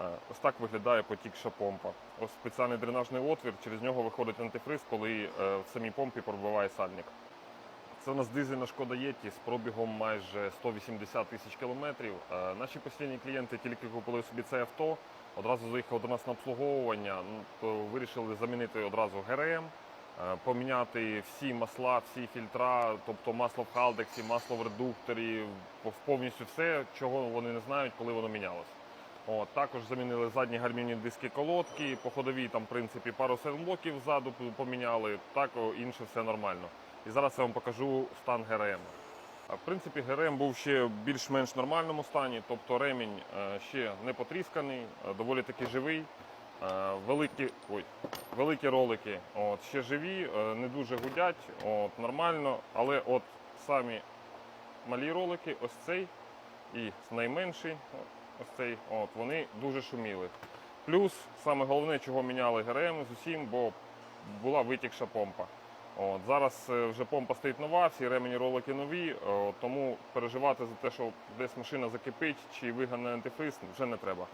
Е, Ось так виглядає потікша помпа. Ось спеціальний дренажний отвір, через нього виходить антифриз, коли е, в самій помпі пробиває сальник. Це у нас дизельна шкода Єті з пробігом майже 180 тисяч кілометрів. Е, Наші постійні клієнти тільки купили собі це авто, одразу заїхали до нас на обслуговування, то вирішили замінити одразу ГРМ, поміняти всі масла, всі фільтра, тобто масло в халдексі, масло в редукторі, повністю все, чого вони не знають, коли воно мінялось. От, також замінили задні гармійні диски колодки, по ходовій там, в принципі, пару сайлблоків ззаду поміняли, так інше все нормально. І зараз я вам покажу стан ГРМ. В принципі, ГРМ був ще в більш-менш нормальному стані, тобто ремінь е, ще не потрісканий, е, доволі таки живий. Е, Великі, ой, великі ролики от, ще живі, не дуже гудять, от, нормально, але от самі малі ролики, ось цей і найменший, ось цей, от, вони дуже шуміли. Плюс саме головне, чого міняли ГРМ з усім, бо була витікша помпа. От, зараз е, вже помпа стоїть нова, всі ремені ролики нові, от, тому переживати за те, що десь машина закипить чи вигане антифриз, вже не треба.